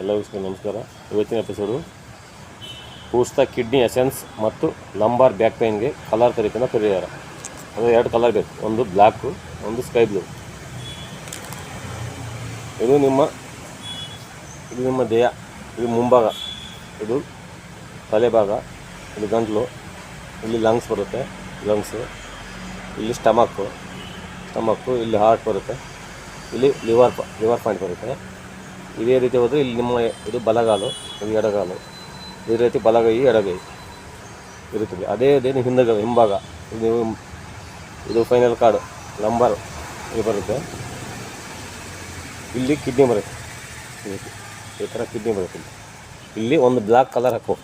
ಎಲ್ಲ ನಮಸ್ಕಾರ. ಇವತ್ತಿನ ಎಪಿಸೋಡು ಪೂಸ್ತ, ಕಿಡ್ನಿ ಎಸೆನ್ಸ್ ಮತ್ತು ಲಂಬಾರ್ ಬ್ಯಾಕ್ ಪೈನ್ಗೆ ಕಲರ್ ತರಿಕಿನ ಪರಿಹಾರ. ಅದು ಎರಡು ಕಲರ್ ಬೇಕು. ಒಂದು ಬ್ಲ್ಯಾಕು ಒಂದು ಸ್ಕೈ ಬ್ಲೂ ಇದು ನಿಮ್ಮ ಇದು ನಿಮ್ಮ ದೇಹ, ಇದು ಮುಂಭಾಗ, ಇದು ತಲೆಭಾಗ, ಇದು ಗಂಟಲು, ಇಲ್ಲಿ ಲಂಗ್ಸ್ ಬರುತ್ತೆ ಲಂಗ್ಸು ಇಲ್ಲಿ ಸ್ಟಮಕ್ಕು ಸ್ಟಮಕ್ಕು ಇಲ್ಲಿ ಹಾರ್ಟ್ ಬರುತ್ತೆ, ಇಲ್ಲಿ ಲಿವರ್ ಲಿವರ್ ಪಾಯಿಂಟ್ ಬರುತ್ತೆ. ಇದೇ ರೀತಿ ಹೋದರೆ ಇಲ್ಲಿ ನಿಮ್ಮ ಇದು ಬಲಗಾಲು ಇದು ಎಡಗಾಲು. ಇದೇ ರೀತಿ ಬಲಗೈ, ಎಡಗೈ ಇರುತ್ತದೆ. ಅದೇ ಅದೇ ಹಿಂದಗ, ಹಿಂಭಾಗ. ಇದು ಇದು ಫೈನಲ್ ಕಾರ್ಡ್ ನಂಬರ್ ಇದು ಬರುತ್ತೆ. ಇಲ್ಲಿ ಕಿಡ್ನಿ ಬರುತ್ತೆ. ಈ ಥರ ಕಿಡ್ನಿ ಬರುತ್ತೆ ಇಲ್ಲಿ. ಒಂದು ಬ್ಲ್ಯಾಕ್ ಕಲರ್ ಹಾಕೋ.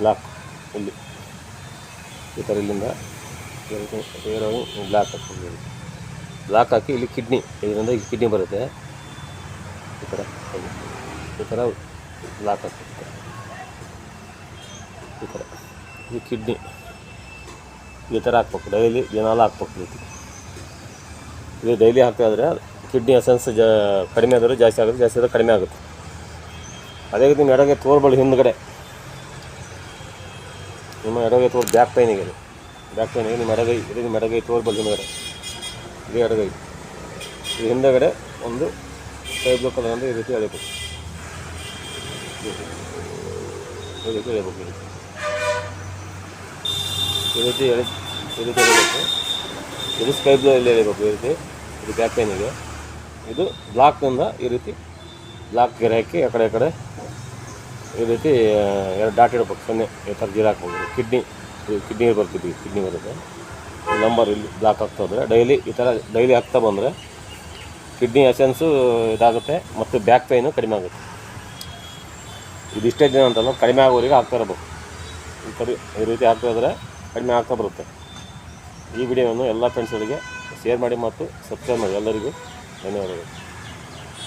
ಬ್ಲ್ಯಾಕ್ ಇಲ್ಲಿ. ಈ ಥರ ಇಲ್ಲಿಂದ ಬ್ಲ್ಯಾಕ್ ಹಾಕ್ಬೋದು ಬ್ಲಾಕ್ ಹಾಕಿ ಇಲ್ಲಿ ಕಿಡ್ನಿ ಇದರಿಂದ ಇಲ್ಲಿ ಕಿಡ್ನಿ ಬರುತ್ತೆ. ಈ ಥರ. ಈ ಥರ ಬ್ಲಾಕ್ ಹಾಕಿ. ಈ ಥರ ಇದು ಕಿಡ್ನಿ ಈ ಥರ ಹಾಕ್ಬೇಕು ಡೈಲಿ ದಿನಾಲ ಹಾಕ್ಬೇಕು ರೀತಿ. ಇದು ಡೈಲಿ ಹಾಕ್ತಾಯಿದ್ರೆ ಕಿಡ್ನಿ ಎಸೆನ್ಸ್ ಜಾ, ಕಡಿಮೆ ಆದರೂ ಜಾಸ್ತಿ ಆಗುತ್ತೆ, ಜಾಸ್ತಿ ಆದ್ರೆ ಕಡಿಮೆ ಆಗುತ್ತೆ. ಅದೇ ರೀತಿ ನಿಮ್ಮ ಎಡಗೆ ತೋರ್ಬಳಿ ಹಿಂದ್ಗಡೆ. ನಿಮ್ಮ ಎಡಗೈ ತೋರ್ ಬ್ಯಾಕ್ ಪೈನಿಗೆ ಬ್ಯಾಕ್ ಪೈನಿಗೆ ನಿಮ್ಮ ಎಡಗೈ, ಇದು ನಿಮ್ಮ ಎಡಗೈ ತೋರ್ಬಳಿ ಹಿಂದ್ಗಡೆ. ಇದು ಎಡಗೈ ಇದು ಹಿಂದೆಗಡೆ ಒಂದು ಸ್ಕೈ ಬ್ಲೂ ಕಲರ್ ಈ ರೀತಿ ಎಳಿಬೇಕು ಈ ರೀತಿ. ಎಳಿಬೇಕು ಈ ರೀತಿ. ಈ ರೀತಿ ಎಳಿ, ಈ ರೀತಿ ಎಳಿಬೇಕು ಇದು ಸ್ಕೈ ಬ್ಲೂ ಇಲ್ಲಿ ಎಳಿಬೇಕು ಈ ರೀತಿ. ಇದು ಬ್ಯಾಕ್ ಇದೆ ಇದು ಬ್ಲಾಕ್ನಿಂದ ಈ ರೀತಿ ಬ್ಲಾಕ್ ಗೆರೆ ಹಾಕಿ ಆ ಕಡೆ ಆ ಕಡೆ. ಈ ರೀತಿ ಎರಡು ಡಾಟ್ ಇಡ್ಬೇಕು, ಸೊನ್ನೆ. ಈ ಥರ ಜೀರ ಹಾಕ್ಬೋದು ಕಿಡ್ನಿ ಕಿಡ್ನಿ ಬರ್ತಿದ್ವಿ ಕಿಡ್ನಿ ಬರುತ್ತೆ. ನಂಬರ್ ಇಲ್ಲಿ ಬ್ಲಾಕ್ ಆಗ್ತಾ ಹೋದರೆ. ಡೈಲಿ ಈ ಥರ ಡೈಲಿ ಹಾಕ್ತಾ ಬಂದರೆ ಕಿಡ್ನಿ ಎಸೆನ್ಸು ಇದಾಗುತ್ತೆ ಮತ್ತು ಬ್ಯಾಕ್ ಪೇಯ್ನು ಕಡಿಮೆ ಆಗುತ್ತೆ. ಇದಿಷ್ಟೇ ದಿನ ಅಂತಲ್ಲ, ಕಡಿಮೆ ಆಗೋರಿಗೆ ಆಗ್ತಾ ಇರಬೇಕು ಈ ಕಡಿ ಈ ರೀತಿ ಆಗ್ತಾ ಇದ್ರೆ ಕಡಿಮೆ ಆಗ್ತಾ ಬರುತ್ತೆ. ಈ ವಿಡಿಯೋವನ್ನು ಎಲ್ಲ ಫ್ರೆಂಡ್ಸ್ಗಳಿಗೆ ಶೇರ್ ಮಾಡಿ ಮತ್ತು ಸಬ್ಸ್ಕ್ರೈಬ್ ಮಾಡಿ. ಎಲ್ಲರಿಗೂ ಧನ್ಯವಾದಗಳು.